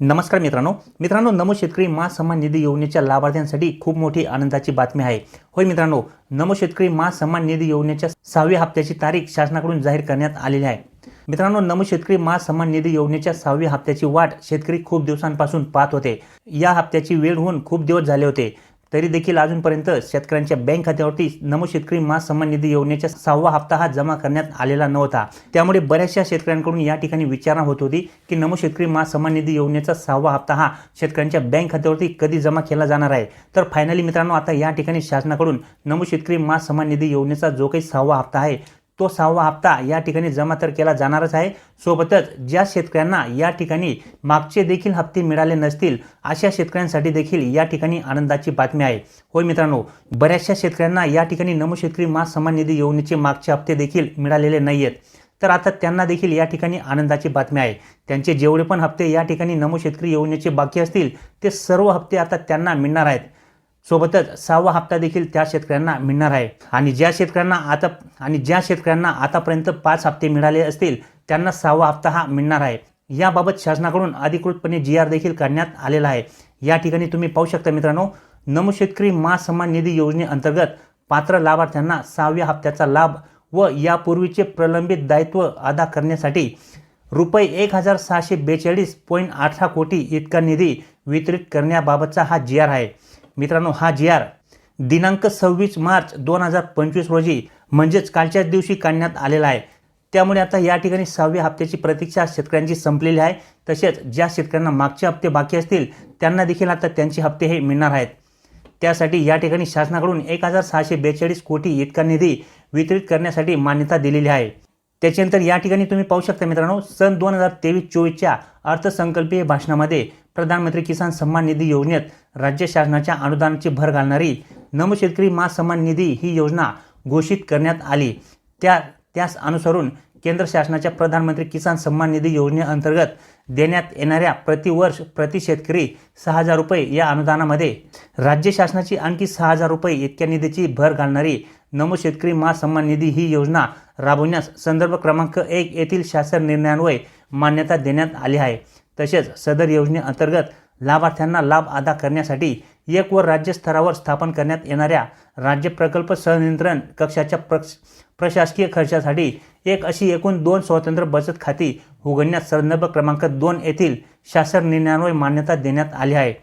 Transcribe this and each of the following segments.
नमस्कार मित्रांनो. मित्रांनो नमो शेतकरी महासन्मान निधी योजनेच्या लाभार्थ्यांसाठी खूप मोठी आनंदाची बातमी आहे. होय मित्रांनो नमो शेतकरी महासन्मान निधी योजनेच्या सहाव्या हप्त्याची तारीख शासनाकडून जाहीर करण्यात आलेली आहे. मित्रांनो नमो शेतकरी महासन्मान निधी योजनेच्या सहाव्या हप्त्याची वाट शेतकरी खूप दिवसांपासून पाहत होते. या हप्त्याची वेळ होऊन खूप दिवस झाले होते. तरी देखील अजूनपर्यंत शेतकऱ्यांच्या बँक खात्यावरती नमो शेतकरी महासन्मान निधी योजनेचा सहावा हप्ता हा जमा करण्यात आलेला नव्हता. त्यामुळे बऱ्याचशा शेतकऱ्यांकडून या ठिकाणी विचारणा होत होती की नमो शेतकरी महासन्मान निधी योजनेचा सहावा हप्ता हा शेतकऱ्यांच्या बँक खात्यावरती कधी जमा केला जाणार आहे? तर फायनली मित्रांनो आता या ठिकाणी शासनाकडून नमो शेतकरी महासन्मान निधी योजनेचा जो काही सहावा हप्ता आहे तो सहावा हप्ता या ठिकाणी जमा तर केला जाणारच आहे. सोबतच ज्या शेतकऱ्यांना या ठिकाणी मागचे देखील हप्ते मिळाले नसतील अशा शेतकऱ्यांसाठी देखील या ठिकाणी आनंदाची बातमी आहे. होय मित्रांनो बऱ्याचशा शेतकऱ्यांना या ठिकाणी नमो शेतकरी महासन्मान निधी योजनेचे मागचे हप्ते देखील मिळालेले नाही आहेत तर आता त्यांना देखील या ठिकाणी आनंदाची बातमी आहे. त्यांचे जेवढे पण हप्ते या ठिकाणी नमो शेतकरी योजनेचे बाकी असतील ते सर्व हप्ते आता त्यांना मिळणार आहेत. सोबतच सहावा हप्ता देखील त्या शेतकऱ्यांना मिळणार आहे. आणि ज्या शेतकऱ्यांना आता आणि ज्या शेतकऱ्यांना आतापर्यंत पाच हप्ते मिळाले असतील त्यांना सहावा हप्ता हा मिळणार आहे. याबाबत शासनाकडून अधिकृतपणे जी आर देखील काढण्यात आलेला आहे. या ठिकाणी तुम्ही पाहू शकता मित्रांनो नमो शेतकरी महासन्मान निधी योजनेअंतर्गत पात्र लाभार्थ्यांना सहाव्या हप्त्याचा लाभ व यापूर्वीचे प्रलंबित दायित्व अदा करण्यासाठी रुपये एक हजार सहाशे बेचाळीस पॉईंट अठरा कोटी इतका निधी वितरित करण्याबाबतचा हा जी आर आहे. मित्रांनो हा जी आर दिनांक सव्वीस मार्च दोन हजार पंचवीस रोजी म्हणजेच कालच्याच दिवशी काढण्यात आलेला आहे. त्यामुळे आता या ठिकाणी सहाव्या हप्त्याची प्रतीक्षा शेतकऱ्यांची संपलेली आहे. तसेच ज्या शेतकऱ्यांना मागचे हप्ते बाकी असतील त्यांना देखील आता त्यांचे हप्ते हे मिळणार आहेत. त्यासाठी या ठिकाणी शासनाकडून एक हजार सहाशे बेचाळीस कोटी इतका निधी वितरित करण्यासाठी मान्यता दिलेली आहे. त्याच्यानंतर या ठिकाणी तुम्ही पाहू शकता मित्रांनो सन दोन हजार तेवीस चोवीसच्या अर्थसंकल्पीय भाषणामध्ये प्रधानमंत्री किसान सन्मान निधी योजनेत राज्य शासनाच्या अनुदानाची भर घालणारी नमशेतकरी शेतकरी महासन्मान निधी ही योजना घोषित करण्यात आली. त्या त्यास अनुसरून केंद्र शासनाच्या प्रधानमंत्री किसान सन्मान निधी योजनेअंतर्गत देण्यात येणाऱ्या प्रतिवर्ष प्रति शेतकरी सहा हजार रुपये या अनुदानामध्ये राज्य शासनाची आणखी सहा हजार रुपये इतक्या निधीची भर घालणारी नमो शेतकरी महासन्मान निधी ही योजना राबवण्यास संदर्भ क्रमांक एक येथील शासन निर्णयान्वये मान्यता देण्यात आली आहे. तसेच सदर योजनेअंतर्गत लाभार्थ्यांना लाभ अदा करण्यासाठी एक व राज्य स्तरावर स्थापन करण्यात येणाऱ्या राज्य प्रकल्प सहनियंत्रण कक्षाच्या प्रक्ष प्रशासकीय खर्चासाठी एक अशी एकूण दोन स्वतंत्र बचत खाती उघडण्यास संदर्भ क्रमांक दोन येथील शासन निर्णयान्वये मान्यता देण्यात आली आहे.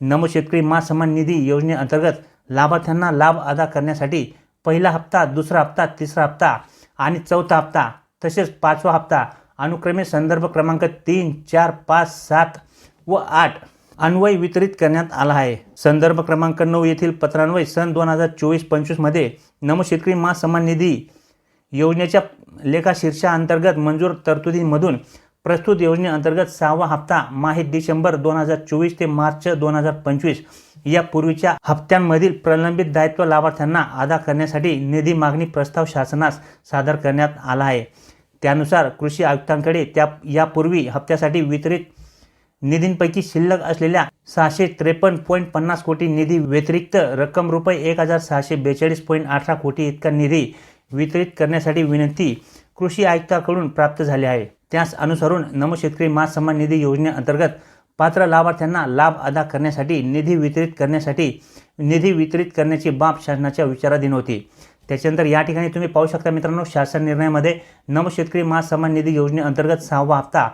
नमो शेतकरी महासन्मान निधी योजनेअंतर्गत लाभार्थ्यांना लाभ अदा करण्यासाठी पहिला हप्ता दुसरा हप्ता तिसरा हप्ता आणि चौथा हप्ता तसेच पाचवा हप्ता अनुक्रमे संदर्भ क्रमांक तीन चार पाच सात व आठ अन्वय वितरित करण्यात आला आहे. संदर्भ क्रमांक नऊ येथील पत्रान्वय सन दोन हजार चोवीस पंचवीसमध्ये नमो शेतकरी महासन्मान निधी योजनेच्या लेखा शीर्षाअंतर्गत मंजूर तरतुदींमधून प्रस्तुत योजनेअंतर्गत सहावा हप्ता माहे डिसेंबर दोन हजार चोवीस ते मार्च दोन हजार पंचवीस या पूर्वीच्या हप्त्यांमधील प्रलंबित दायित्व लाभार्थ्यांना अदा करण्यासाठी निधी मागणी प्रस्ताव शासनास सादर करण्यात आला आहे. त्यानुसार कृषी आयुक्तांकडे त्या यापूर्वी हप्त्यासाठी वितरित निधींपैकी शिल्लक असलेल्या सहाशे त्रेपन्न पॉईंट पन्नास कोटी निधी व्यतिरिक्त रक्कम रुपये एक हजार सहाशे बेचाळीस पॉईंट अठरा कोटी इतका निधी वितरित करण्यासाठी विनंती कृषी आयुक्ताकडून प्राप्त झाली आहे. त्यास अनुसरून नमो शेतकरी महासन्मान निधी योजनेअंतर्गत पात्र लाभार्थ्यांना लाभ अदा करण्यासाठी निधी वितरित करण्यासाठी निधी वितरित करण्याची बाब शासनाच्या विचाराधीन होती. त्याच्यानंतर या ठिकाणी तुम्ही पाहू शकता मित्रांनो शासन निर्णयामध्ये नम शेतकरी महासन्मान निधी योजनेअंतर्गत सहावा हप्ता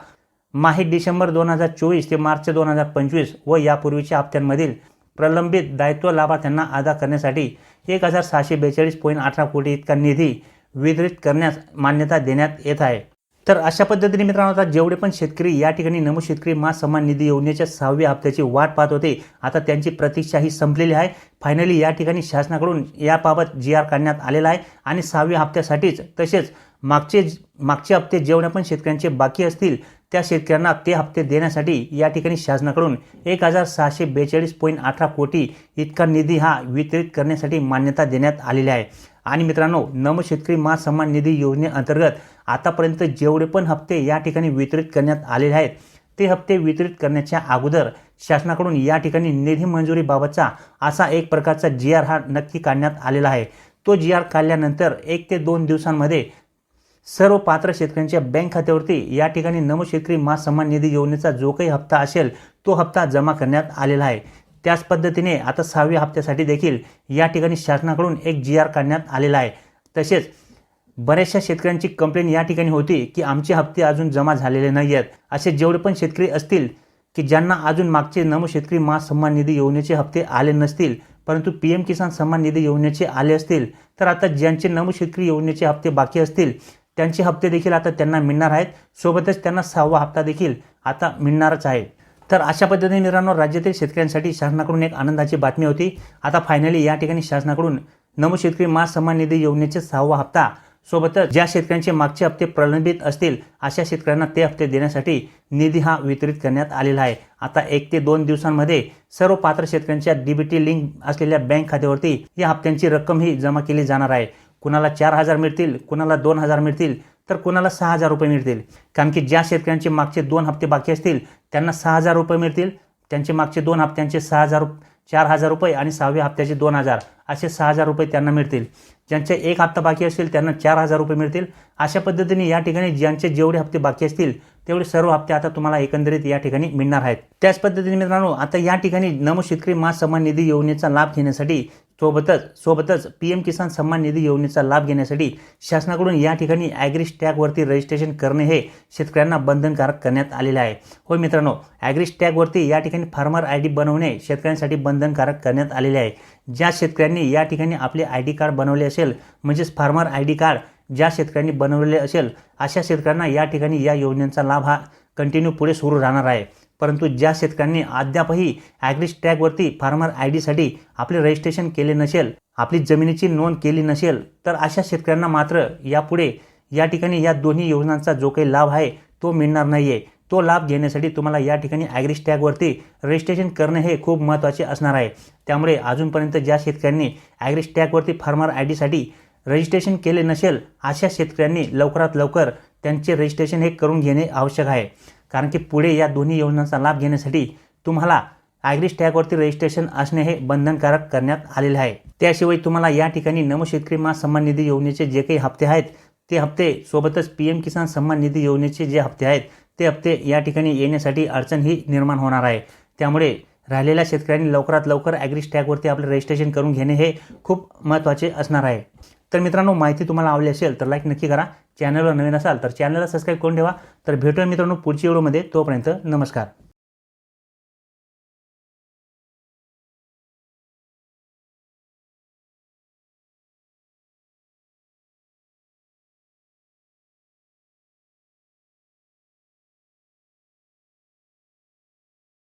माहीत डिसेंबर दोन हजार चोवीस ते मार्च दोन हजार पंचवीस व यापूर्वीच्या हप्त्यांमधील प्रलंबित दायित्व लाभार्थ्यांना अदा करण्यासाठी एक हजार सहाशे बेचाळीस पॉईंट अठरा कोटी इतका निधी वितरित करण्यास मान्यता देण्यात येत आहे. तर अशा पद्धतीने मित्रांनो आता जेवढे पण शेतकरी या ठिकाणी नमो शेतकरी महासन्मान निधी योजनेच्या सहाव्या हप्त्याची वाट पाहत होते आता त्यांची प्रतीक्षा ही संपलेली आहे. फायनली या ठिकाणी शासनाकडून याबाबत जी आर काढण्यात आलेला आहे आणि सहाव्या हप्त्यासाठीच तसेच मागचे मागचे हप्ते जेवढ्या पण शेतकऱ्यांचे बाकी असतील त्या शेतकऱ्यांना ते हप्ते देण्यासाठी या ठिकाणी शासनाकडून एक हजार सहाशे बेचाळीस पॉईंट अठरा कोटी इतका निधी हा वितरित करण्यासाठी मान्यता देण्यात आलेली आहे. आणि मित्रांनो नम शेतकरी महासन्मान निधी योजनेअंतर्गत आतापर्यंत जेवढे पण हप्ते या ठिकाणी वितरित करण्यात आलेले आहेत ते हप्ते वितरित करण्याच्या अगोदर शासनाकडून या ठिकाणी निधी मंजुरीबाबतचा असा एक प्रकारचा जी आर हा नक्की काढण्यात आलेला आहे. तो जी आर काढल्यानंतर एक ते दोन दिवसांमध्ये सर्व पात्र शेतकऱ्यांच्या बँक खात्यावरती या ठिकाणी नमो शेतकरी महासन्मान निधी योजनेचा जो काही हप्ता असेल तो हप्ता जमा करण्यात आलेला आहे. त्याच पद्धतीने आता सहाव्या हप्त्यासाठी देखील या ठिकाणी शासनाकडून एक जी आर काढण्यात आलेला आहे. तसेच बऱ्याचशा शेतकऱ्यांची कंप्लेंट या ठिकाणी होती की आमचे हप्ते अजून जमा झालेले नाही आहेत असे जेवढे पण शेतकरी असतील की ज्यांना अजून मागचे नमो शेतकरी मा सन्मान निधी योजनेचे हप्ते आले नसतील परंतु पी एम किसान सन्मान निधी योजनेचे आले असतील तर आता ज्यांचे नमो शेतकरी योजनेचे हप्ते बाकी असतील त्यांचे हप्ते देखील आता त्यांना मिळणार आहेत. सोबतच त्यांना सहावा हप्ता देखील आता मिळणारच आहे. तर अशा पद्धतीने मित्रांनो राज्यातील शेतकऱ्यांसाठी शासनाकडून एक आनंदाची बातमी होती. आता फायनली या ठिकाणी शासनाकडून नमो शेतकरी मा सन्मान निधी योजनेचे सहावा हप्ता सोबतच ज्या शेतकऱ्यांचे मागचे हप्ते प्रलंबित असतील अशा शेतकऱ्यांना ते हप्ते देण्यासाठी निधी हा वितरित करण्यात आलेला आहे. आता एक ते दोन दिवसांमध्ये सर्व पात्र शेतकऱ्यांच्या डीबीटी लिंक असलेल्या बँक खात्यावरती या हप्त्यांची रक्कम ही जमा केली जाणार आहे. कुणाला चार हजार मिळतील कुणाला दोन हजार मिळतील तर कुणाला सहा हजार रुपये मिळतील. कारण की ज्या शेतकऱ्यांचे मागचे दोन हप्ते बाकी असतील त्यांना सहा हजार रुपये मिळतील. त्यांचे मागचे दोन हप्त्यांचे सहा हजार चार हजार रुपये आणि सहाव्या हप्त्याचे दोन हजार असे सहा हजार रुपये त्यांना मिळतील. ज्यांचे एक हप्ता बाकी असेल त्यांना चार हजार रुपये मिळतील. अशा पद्धतीने या ठिकाणी ज्यांचे जेवढे हप्ते बाकी असतील तेवढे सर्व हप्ते आता तुम्हाला एकंदरीत या ठिकाणी मिळणार आहेत. त्याच पद्धतीने मित्रांनो आता या ठिकाणी नमो शेतकरी मा सन्मान निधी योजनेचा लाभ घेण्यासाठी सोबतच सोबतच पी एम किसान सन्मान निधी योजनेचा लाभ घेण्यासाठी शासनाकडून या ठिकाणी ॲग्रिस टॅगवरती रजिस्ट्रेशन करणे हे शेतकऱ्यांना बंधनकारक करण्यात आलेले आहे. होय मित्रांनो ॲग्रिस टॅगवरती या ठिकाणी फार्मर आय डी बनवणे शेतकऱ्यांसाठी बंधनकारक करण्यात आलेले आहे. ज्या शेतकऱ्यांनी या ठिकाणी आपले आय डी कार्ड बनवले असेल म्हणजेच फार्मर आय डी कार्ड ज्या शेतकऱ्यांनी बनवलेले असेल अशा शेतकऱ्यांना या ठिकाणी या योजनेचा लाभ हा कंटिन्यू पुढे सुरू राहणार आहे. परंतु ज्या शेतकऱ्यांनी अद्यापही ॲग्रिस टॅगवरती फार्मर आय डीसाठी आपले रजिस्ट्रेशन केले नसेल आपली जमिनीची नोंद केली नसेल तर अशा शेतकऱ्यांना मात्र यापुढे या ठिकाणी या दोन्ही योजनांचा जो काही लाभ आहे तो मिळणार नाही आहे तो लाभ घेण्यासाठी तुम्हाला या ठिकाणी ॲग्रिस टॅगवरती रजिस्ट्रेशन करणे हे खूप महत्त्वाचे असणार आहे. त्यामुळे अजूनपर्यंत ज्या शेतकऱ्यांनी ॲग्रिस टॅगवरती फार्मर आय डीसाठी रजिस्ट्रेशन केले नसेल अशा शेतकऱ्यांनी लवकरात लवकर त्यांचे रजिस्ट्रेशन हे करून घेणे आवश्यक आहे. कारण की पुढे या दोन्ही योजनांचा लाभ घेण्यासाठी तुम्हाला ॲग्रिस टॅगवरती रजिस्ट्रेशन असणे हे बंधनकारक करण्यात आलेले आहे. त्याशिवाय तुम्हाला या ठिकाणी नमो शेतकरी मा सन्मान निधी योजनेचे जे काही हप्ते आहेत ते हप्ते सोबतच पी एम किसान सन्मान निधी योजनेचे जे हप्ते आहेत ते हप्ते या ठिकाणी येण्यासाठी अडचण ही निर्माण होणार आहे. त्यामुळे राहिलेल्या शेतकऱ्यांनी लवकरात लवकर ॲग्रिस टॅगवरती आपले रजिस्ट्रेशन करून घेणे हे खूप महत्त्वाचे असणार आहे. तर मित्रांनो माहिती तुम्हाला आवडली असेल तर लाईक नक्की करा. चॅनलवर नवीन असाल तर चॅनलला सबस्क्राईब करून ठेवा. तर भेटूया मित्रांनो पुढच्या व्हिडिओमध्ये. तोपर्यंत नमस्कार.